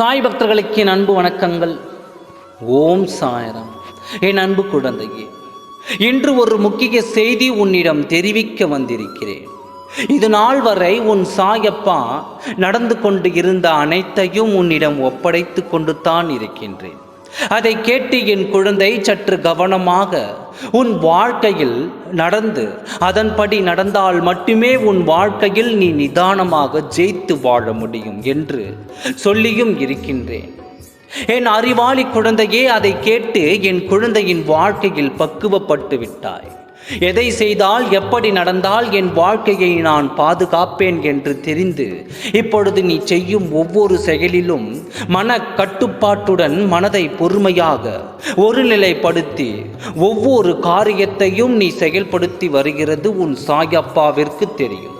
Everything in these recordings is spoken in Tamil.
சாய் பக்தர்களுக்கு என் அன்பு வணக்கங்கள். ஓம் சாயரம். என் அன்பு குழந்தையே இன்று ஒரு முக்கிய செய்தி உன்னிடம் தெரிவிக்க வந்திருக்கிறேன். இது நாள் வரை உன் சாயப்பா நடந்து கொண்டு இருந்த அனைத்தையும் உன்னிடம் ஒப்படைத்து கொண்டு தான் இருக்கின்றேன். அதை கேட்டு என் குழந்தை சற்று கவனமாக உன் வாழ்க்கையில் நடந்து அதன்படி நடந்தால் மட்டுமே உன் வாழ்க்கையில் நீ நிதானமாக ஜெயித்து வாழ முடியும் என்று சொல்லியும் இருக்கின்றேன். என் அறிவாளி குழந்தையே அதை கேட்டு என் குழந்தையின் வாழ்க்கையில் பக்குவப்பட்டு விட்டாய். எதை செய்தால் எப்படி நடந்தால் என் வாழ்க்கையை நான் பாதுகாப்பேன் என்று தெரிந்து இப்பொழுது நீ செய்யும் ஒவ்வொரு செயலிலும் மன கட்டுப்பாட்டுடன் மனதை பொறுமையாக ஒருநிலைப்படுத்தி ஒவ்வொரு காரியத்தையும் நீ செயல்படுத்தி வருகிறது உன் சாயப்பாவிற்கு தெரியும்.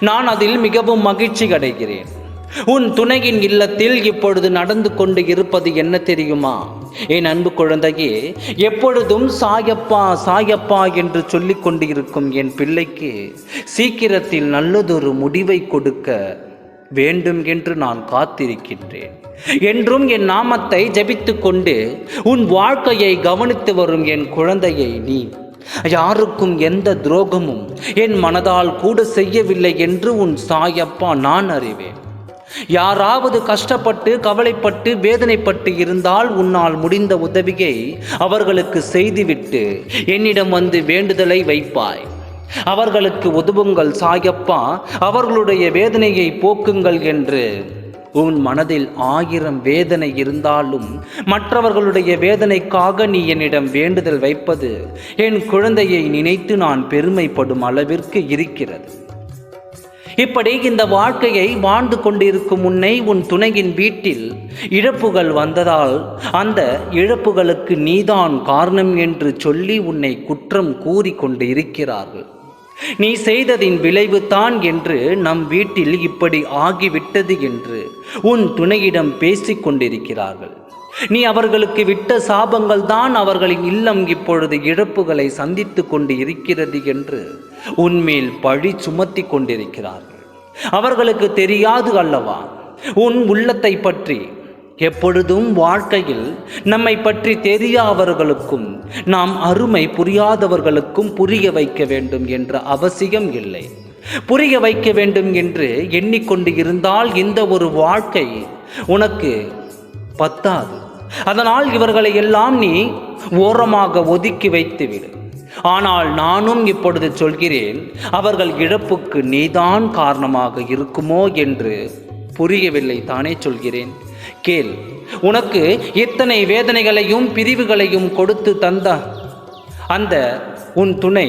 நான் அதில் மிகவும் மகிழ்ச்சி அடைகிறேன். உன் துணையின் இல்லத்தில் இப்பொழுது நடந்து கொண்டு இருப்பது என்ன தெரியுமா? என் அன்பு குழந்தையே எப்பொழுதும் சாயப்பா சாயப்பா என்று சொல்லிக் கொண்டு இருக்கும் என் பிள்ளைக்கு சீக்கிரத்தில் நல்லதொரு முடிவை கொடுக்க வேண்டும் என்று நான் காத்திருக்கின்றேன். என்றும் என் நாமத்தை ஜபித்து கொண்டு உன் வாழ்க்கையை கவனித்து வரும் என் குழந்தையை நீ. யாருக்கும் எந்த துரோகமும் என் மனதால் கூட செய்யவில்லை என்று உன் சாயப்பா நான் அறிவேன். யாராவது கஷ்டப்பட்டு கவலைப்பட்டு வேதனைப்பட்டு இருந்தால் உன்னால் முடிந்த உதவியை அவர்களுக்கு செய்துவிட்டு என்னிடம் வந்து வேண்டுதலை வைப்பாய். அவர்களுக்கு உதவுங்கள் சாயப்பா அவர்களுடைய வேதனையை போக்குங்கள் என்று. உன் மனதில் ஆயிரம் வேதனை இருந்தாலும் மற்றவர்களுடைய வேதனைக்காக நீ என்னிடம் வேண்டுதல் வைப்பது என் குழந்தையை நினைத்து நான் பெருமைப்படும் அளவிற்கு இருக்கிறது. இப்படி இந்த வாழ்க்கையை வாழ்ந்து கொண்டிருக்கும் முன்னே உன் துணையின் வீட்டில் இழப்புகள் வந்ததால் அந்த இழப்புகளுக்கு நீதான் காரணம் என்று சொல்லி உன்னை குற்றம் கூறி கொண்டு இருக்கிறார்கள். நீ செய்ததின் விளைவு தான் என்று நம் வீட்டில் இப்படி ஆகிவிட்டது என்று உன் துணையிடம் பேசிக் கொண்டிருக்கிறார்கள் நீ அவர்களுக்கு விட்ட சாபங்கள் தான் அவர்களின் இல்லம் இப்பொழுது இழப்புகளை சந்தித்து கொண்டு இருக்கிறது என்று உன்மேல் பழி சுமத்தி கொண்டிருக்கிறார்கள். அவர்களுக்கு தெரியாது அல்லவா? உன் உள்ளத்தை பற்றி. எப்பொழுதும் வாழ்க்கையில் நம்மை பற்றி தெரியாதவர்களுக்கும் நாம் அருமை புரியாதவர்களுக்கும் புரிய வைக்க வேண்டும் என்ற அவசியம் இல்லை. புரிய வைக்க வேண்டும் என்று எண்ணிக்கொண்டு இருந்தால் இந்த ஒரு வாழ்க்கை உனக்கு பத்தாது. அதனால் இவர்களை எல்லாம் நீ ஓரமாக ஒதுக்கி வைத்துவிடு. ஆனால் நானும் இப்பொழுது சொல்கிறேன் அவர்கள் இழப்புக்கு நீதான் காரணமாக இருக்குமோ என்று புரியவில்லை தானே சொல்கிறேன். கேள் உனக்கு இத்தனை வேதனைகளையும் பிரிவுகளையும் கொடுத்து தந்த அந்த உன் துணை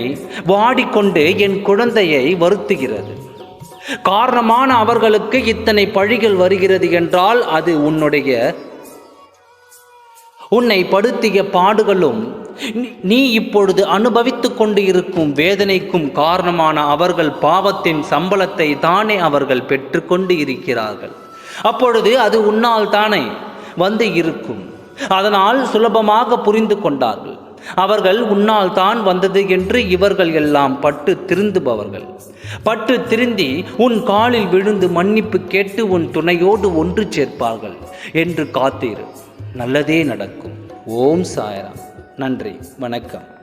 வாடிக்கொண்டு என் குழந்தையை வருத்துகிறது. காரணமான அவர்களுக்கு இத்தனை பழிகள் வருகிறது என்றால் அது உன்னுடைய உன்னை படுத்திய பாடுகளும் நீ இப்பொழுது அனுபவித்து கொண்டு இருக்கும் வேதனைக்கும் காரணமான அவர்கள் பாவத்தின் சம்பளத்தை தானே அவர்கள் பெற்றுக்கொண்டு இருக்கிறார்கள். அப்பொழுது அது உன்னால் தானே வந்து இருக்கும். அதனால் சுலபமாக புரிந்து கொண்டார்கள். அவர்கள் உன்னால் தான் வந்தது என்று இவர்கள் எல்லாம் பட்டு திருந்துபவர்கள். பட்டு திருந்தி உன் காலில் விழுந்து மன்னிப்பு கேட்டு உன் துணையோடு ஒன்று சேர்ப்பார்கள் என்று காத்தீர்கள் நல்லதே நடக்கும். ஓம் சாயராம். நன்றி. வணக்கம்.